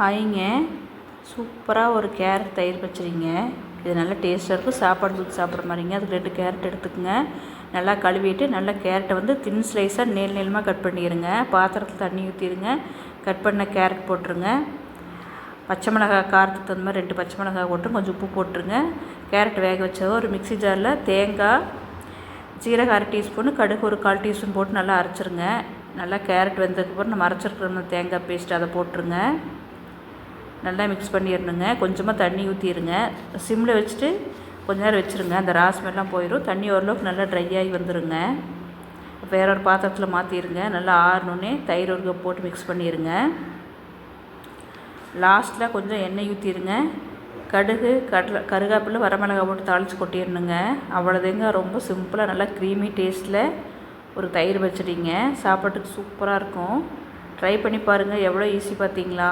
ஹாய்ங்க. சூப்பராக ஒரு கேரட் தயிர் வச்சுருங்க இது நல்லா டேஸ்ட்டாக இருக்கும். சாப்பாடு தூக்கி சாப்பிட்ற மாதிரிங்க. அதுக்கு ரெண்டு கேரட் எடுத்துக்கோங்க. நல்லா கழுவிட்டு நல்லா கேரட்டை வந்து தின் ஸ்லைஸாக நீள் நீளமாக கட் பண்ணிடுங்க பாத்திரத்தில் தண்ணி ஊற்றிடுங்க கட் பண்ண கேரட் போட்டுருங்க. பச்சை மிளகாய் காரத்துக்கு தகுந்த மாதிரி ரெண்டு பச்சை மிளகாய் போட்டு கொஞ்சம் உப்பு போட்டுருங்க. கேரட் வேக வச்சதை ஒரு மிக்ஸி ஜாரில் தேங்காய் சீரகம் அரை டீஸ்பூன் கடுகு ஒரு கால் டீஸ்பூன் போட்டு நல்லா அரைச்சிருங்க. நல்லா கேரட் வெந்ததுக்கப்புறம் நம்ம அரைச்சிருக்கிற தேங்காய் பேஸ்ட் அதை போட்டுருங்க. நல்லா மிக்ஸ் பண்ணிடணுங்க. கொஞ்சமாக தண்ணி ஊற்றிடுங்க சிம்மில் வச்சுட்டு கொஞ்ச நேரம் வச்சுருங்க. அந்த ராஸ்மெல்லாம் போயிடும் தண்ணி ஓரளவுக்கு நல்லா ட்ரை ஆகி வந்துடுங்க வேற ஒரு பாத்திரத்தில் மாற்றிடுங்க நல்லா ஆறணுன்னே தயிர் ஒரு கப் போட்டு மிக்ஸ் பண்ணிடுங்க லாஸ்ட்டில் கொஞ்சம் எண்ணெய் ஊற்றிடுங்க கடுகு கடலை கருகாப்பில் வரமிளகா போட்டு தாளித்து கொட்டிடணுங்க. அவ்வளோதேங்க ரொம்ப சிம்பிளாக நல்லா க்ரீமி டேஸ்ட்டில் ஒரு தயிர் வச்சுட்டிங்க. சாப்பாட்டுக்கு சூப்பராக இருக்கும். ட்ரை பண்ணி பாருங்கள் எவ்வளோ ஈஸி பார்த்தீங்களா